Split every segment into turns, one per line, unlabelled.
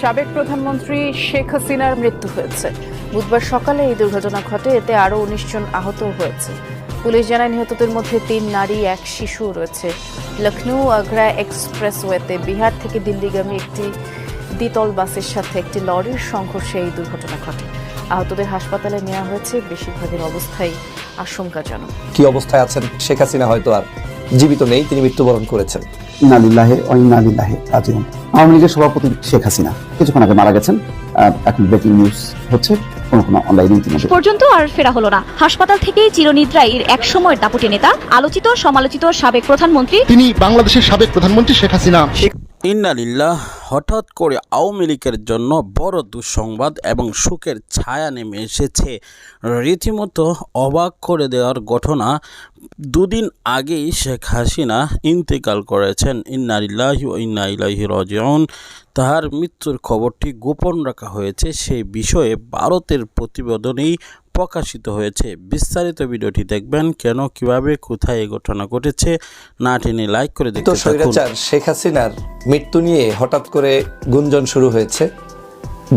সাবেক প্রধানমন্ত্রী শেখ হাসিনার মৃত্যু হয়েছে। বুধবার সকালে এই দুর্ঘটনা ঘটে, এতে আরও উনিশ জন আহত হয়েছে। পুলিশ জানায়, নিহতদের মধ্যে তিন নারী, এক শিশু রয়েছে। লখনৌ আগ্রা এক্সপ্রেসওয়েতে বিহার থেকে দিল্লিগামী একটি দ্বিতল বাসের সাথে একটি লরির সংঘর্ষে এই দুর্ঘটনা ঘটে। আহতদের হাসপাতালে নেওয়া হয়েছে, বেশিরভাগের অবস্থাই আশঙ্কাজনক।
কি অবস্থায় আছেন শেখ হাসিনা হয়তো আর? জীবিত নেই তিনি মৃত্যুবরণ করেছেন।
ইনালিল্লাহে অইনালিল্লাহে রাজিউন। আওয়ামী লীগের সভাপতি শেখ হাসিনা কিছুক্ষণ আগে মারা গেছেন। আহ, এখন ব্রেকিং নিউজ হচ্ছে
পর্যন্ত আর ফেরা হলো না। হাসপাতাল থেকেই চিরনিদ্রায় এক সময়ের দাপুটে নেতা আলোচিত সমালোচিত সাবেক প্রধানমন্ত্রী।
তিনি বাংলাদেশের সাবেক প্রধানমন্ত্রী শেখ হাসিনা।
ইন্নালিল্লাহ, হঠাৎ করে আওয়ামী লীগের জন্য বড় দুঃসংবাদ এবং সুখের ছায়া নেমে এসেছে। রীতিমতো অবাক করে দেওয়ার ঘটনা দুদিন আগেই শেখ হাসিনা ইন্তেকাল করেছেন। ইন্নালিল্লাহি ও ইন্না ইলাইহি রাজিউন। তাহার মৃত্যুর খবরটি গোপন রাখা হয়েছে। সেই বিষয়ে ভারতের প্রতিবেদনেই প্রকাশিত হয়েছে। বিস্তারিত ভিডিওটি দেখবেন কেন কীভাবে কোথায় এই ঘটনা ঘটেছে না টেনে লাইক করে দেখতে
স্বৈরাচার শেখ হাসিনার মৃত্যু নিয়ে হঠাৎ করে গুঞ্জন শুরু হয়েছে।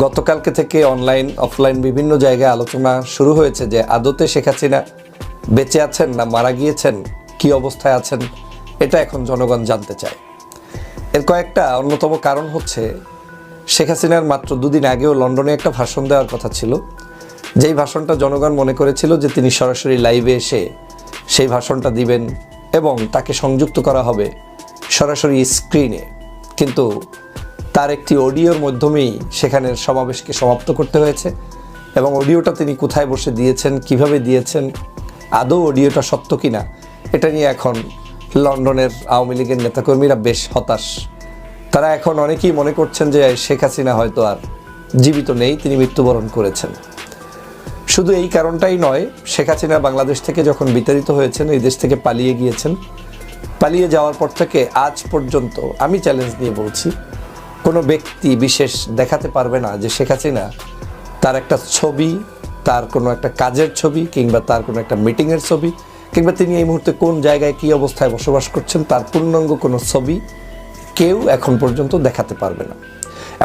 গতকালকে থেকে অনলাইন অফলাইন বিভিন্ন জায়গায় আলোচনা শুরু হয়েছে যে আদতে শেখ হাসিনা বেঁচে আছেন না মারা গিয়েছেন কি অবস্থায় আছেন এটা এখন জনগণ জানতে চায়। এর কয়েকটা অন্যতম কারণ হচ্ছে শেখ হাসিনার মাত্র দুদিন আগেও লন্ডনে একটা ভাষণ দেওয়ার কথা ছিল। যেই ভাষণটা জনগণ মনে করেছিল যে তিনি সরাসরি লাইভে এসে সেই ভাষণটা দিবেন এবং তাকে সংযুক্ত করা হবে সরাসরি স্ক্রিনে কিন্তু তার একটি অডিওর মাধ্যমেই সেখানের সমাবেশকে সমাপ্ত করতে হয়েছে এবং অডিওটা তিনি কোথায় বসে দিয়েছেন, কীভাবে দিয়েছেন, আদৌ অডিওটা সত্য কিনা, এটা নিয়ে এখন লন্ডনের আওয়ামী লীগের নেতাকর্মীরা বেশ হতাশ। তারা এখন অনেকেই মনে করছেন যে শেখ হাসিনা হয়তো আর জীবিত নেই, তিনি মৃত্যুবরণ করেছেন। শুধু এই কারণটাই নয়, শেখ হাসিনা বাংলাদেশ থেকে যখন বিতাড়িত হয়েছেন, এই দেশ থেকে পালিয়ে গিয়েছেন। পালিয়ে যাওয়ার পর থেকে আজ পর্যন্ত আমি চ্যালেঞ্জ দিয়ে বলছি, কোনো ব্যক্তি বিশেষ দেখাতে পারবে না যে শেখ হাসিনা তার একটা ছবি, তার কোনো একটা কাজের ছবি কিংবা তার কোনো একটা মিটিংয়ের ছবি কিংবা তিনি এই মুহূর্তে কোন জায়গায় কী অবস্থায় বসবাস করছেন, তার পূর্ণাঙ্গ কোনো ছবি কেউ এখন পর্যন্ত দেখাতে পারবে না।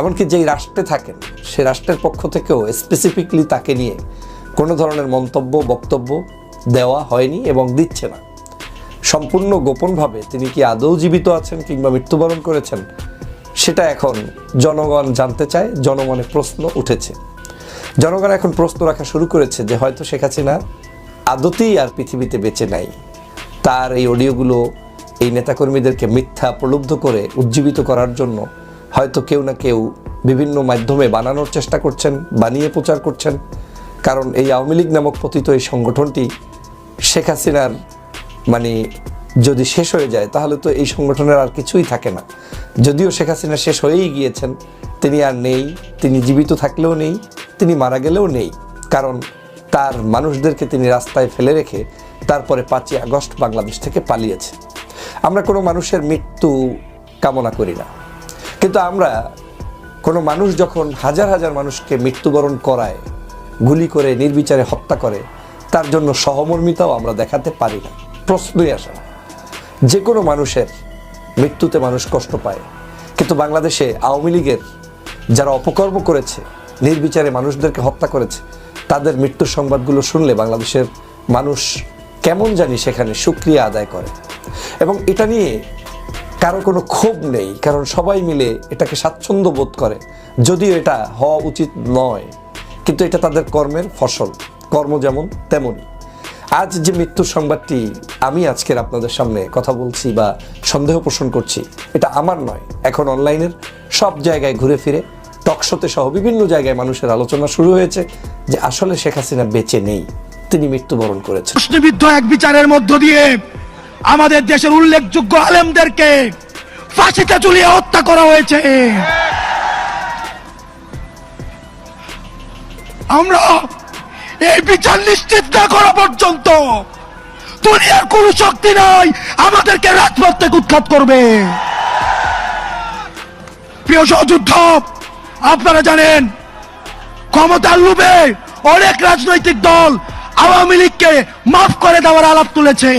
এমনকি যেই রাষ্ট্রে থাকেন, সে রাষ্ট্রের পক্ষ থেকেও স্পেসিফিকলি তাকে নিয়ে কোনো ধরনের মন্তব্য, বক্তব্য দেওয়া হয়নি এবং দিচ্ছে না। সম্পূর্ণ গোপনভাবে তিনি কি আদৌ জীবিত আছেন কিংবা মৃত্যুবরণ করেছেন, সেটা এখন জনগণ জানতে চায়, জনমনে প্রশ্ন উঠেছে। জনগণ এখন প্রশ্ন রাখা শুরু করেছে যে হয়তো শেখ হাসিনা আদতেই আর পৃথিবীতে বেঁচে নাই। তার এই অডিওগুলো এই নেতাকর্মীদেরকে মিথ্যা প্রলুব্ধ করে উজ্জীবিত করার জন্য হয়তো কেউ না কেউ বিভিন্ন মাধ্যমে বানানোর চেষ্টা করছেন, বানিয়ে প্রচার করছেন। কারণ এই আওয়ামী লীগ নামক পতিত এই সংগঠনটি শেখ হাসিনার মানে যদি শেষ হয়ে যায়, তাহলে তো এই সংগঠনের আর কিছুই থাকে না। যদিও শেখ হাসিনা শেষ হয়েই গিয়েছেন, তিনি আর নেই, তিনি জীবিত থাকলেও নেই, তিনি মারা গেলেও নেই। কারণ তার মানুষদেরকে তিনি রাস্তায় ফেলে রেখে তারপরে পাঁচই আগস্ট বাংলাদেশ থেকে পালিয়েছে। আমরা কোনো মানুষের মৃত্যু কামনা করি না। কিন্তু আমরা কোনো মানুষ যখন হাজার হাজার মানুষকে মৃত্যুবরণ করায় গুলি করে, নির্বিচারে হত্যা করে, তার জন্য সহমর্মিতাও আমরা দেখাতে পারি না, প্রশ্নই আসে না। যে কোনো মানুষের মৃত্যুতে মানুষ কষ্ট পায়, কিন্তু বাংলাদেশে আওয়ামী লীগের যারা অপকর্ম করেছে, নির্বিচারে মানুষদেরকে হত্যা করেছে, তাদের মৃত্যুর সংবাদগুলো শুনলে বাংলাদেশের মানুষ কেমন জানি সেখানে সুক্রিয়া আদায় করে। এবং এটা নিয়ে কারও কোনো ক্ষোভ নেই, কারণ সবাই মিলে এটাকে স্বাচ্ছন্দ্য বোধ করে, যদিও এটা হওয়া উচিত নয়। কিন্তু এটা তাদের কর্মের ফসল। কর্ম যেমন তেমনই। আজ যে মৃত্যুর সংবাদটি আমি আজকের আপনাদের সামনে কথা বলছি বা সন্দেহ পোষণ করছি, এটা আমার নয়। এখন অনলাইনের সব জায়গায় ঘুরে ফিরে টকশোতে সহ বিভিন্ন জায়গায় মানুষের আলোচনা শুরু হয়েছে যে আসলে শেখ হাসিনা বেঁচে নেই। তিনি মৃত্যুবরণ করেছেন।
প্রশ্নবিদ্ধ এক বিচারের মধ্য দিয়ে আমাদের দেশের উল্লেখযোগ্য আলেমদেরকে ফাঁসিতে ঝুলিয়ে হত্যা করা হয়েছে। আমরা এই বিচার নিশ্চিত না করা পর্যন্ত দুনিয়ার কোন শক্তি নাই আমাদেরকে রাজপথ থেকে উৎখাত করবে। প্রিয় সহযুদ্ধ, আপনারা জানেন, ক্ষমতার লোভে অনেক রাজনৈতিক দল আওয়ামী লীগকে মাফ করে দেওয়ার আলাপ তুলেছে।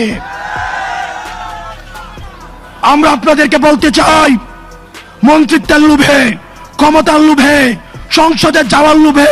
আমরা আপনাদেরকে বলতে চাই, মন্ত্রিত্বের লোভে ক্ষমতার লোভে সংসদে যাওয়ার লোভে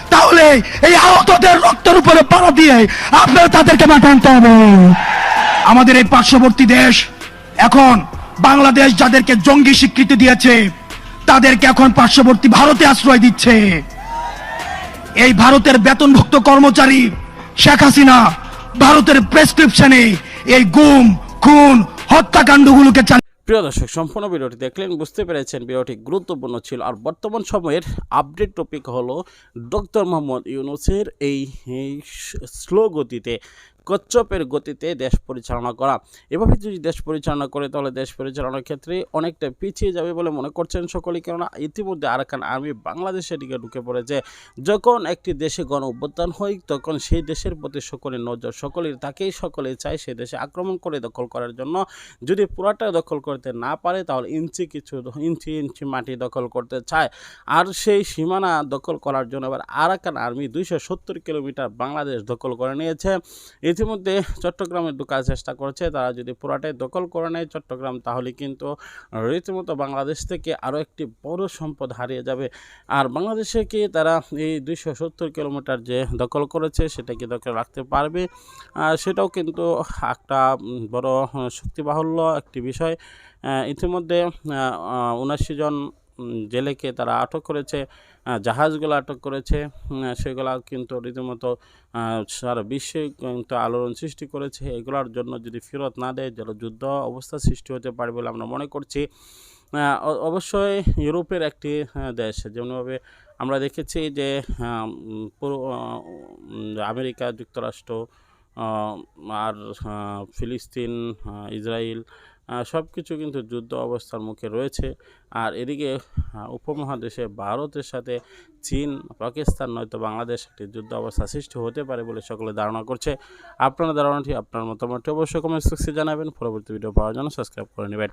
তাহলে এই আহতদের রক্তের উপরে পাড়া দিয়ে আপনারা তাদেরকে মাঠানতে হবে আমাদের এই পার্শ্ববর্তী দেশ এখন বাংলাদেশ যাদেরকে জঙ্গি স্বীকৃতি দিয়েছে, তাদেরকে এখন পার্শ্ববর্তী ভারতে আশ্রয় দিচ্ছে। এই ভারতের বেতনভুক্ত কর্মচারী শেখ হাসিনা ভারতের প্রেসক্রিপশনে এই গুম, খুন, হত্যাকাণ্ডগুলোকে চালিয়ে
প্রিয় দর্শক, সম্পূর্ণ ভিডিওটি দেখলেন, বুঝতে পেরেছেন ভিডিওটি গুরুত্বপূর্ণ ছিল। আর বর্তমান সময়ের আপডেট টপিক হলো ডক্টর মোহাম্মদ ইউনুসের এই স্লো গতিতে কচ্ছপের গতিতে দেশ পরিচালনা করা। এভাবে যদি দেশ পরিচালনা করে, তাহলে দেশ পরিচালনার ক্ষেত্রে অনেকটা পিছিয়ে যাবে বলে মনে করছেন সকলেই। কেননা ইতিমধ্যে আরাকান আর্মি বাংলাদেশের দিকে ঢুকে পড়েছে। যখন একটি দেশে গণ অভ্যুত্থান হয়, তখন সেই দেশের প্রতি সকলের নজর, সকলের তাকেই সকলে চায় সে দেশে আক্রমণ করে দখল করার জন্য। যদি পুরাটা দখল করতে না পারে, তাহলে ইঞ্চি কিছু, ইঞ্চি ইঞ্চি মাটি দখল করতে চায়। আর সেই সীমানা দখল করার জন্য এবার আরাকান আর্মি দুইশো সত্তর কিলোমিটার বাংলাদেশ দখল করে নিয়েছে। ইতিমধ্যে চট্টগ্রামে ঢোকার চেষ্টা করছে। তারা যদি পুরাটাই দখল করে নেয় চট্টগ্রাম, তাহলে কিন্তু রীতিমতো বাংলাদেশ থেকে আরও একটি বড় সম্পদ হারিয়ে যাবে। আর বাংলাদেশে কি তারা এই দুইশো সত্তর কিলোমিটার যে দখল করেছে, সেটা কি দখল রাখতে পারবে? সেটাও কিন্তু একটা বড় শক্তিবাহুল্য একটি বিষয়। ইতিমধ্যে উনাশি জন জেলেকে তারা আটক করেছে জাহাজগুলো আটক করেছে সেগুলা কিন্তু রীতিমতো সারা বিশ্বে কিন্তু আলোড়ন সৃষ্টি করেছে। এগুলোর জন্য যদি ফেরত না দেয়, তাহলে যুদ্ধ অবস্থা সৃষ্টি হতে পারে বলে আমরা মনে করছি। অবশ্যই ইউরোপের একটি দেশ, যেমনভাবে আমরা দেখেছি যে পুরো আমেরিকা, যুক্তরাষ্ট্র আর ফিলিস্তিন ইসরায়েল সব কিছু কিন্তু যুদ্ধ অবস্থার মুখে রয়েছে। আর এদিকে উপমহাদেশে ভারতের সাথে চীন, পাকিস্তান নয়তো বাংলাদেশ একটি যুদ্ধ অবস্থা সৃষ্টি হতে পারে বলে সকলে ধারণা করছে। আপনার ধারণাটি, আপনার মতামতটি অবশ্যই কমেন্ট জানাবেন। পরবর্তী ভিডিও পাওয়ার জন্য সাবস্ক্রাইব করে নেবেন।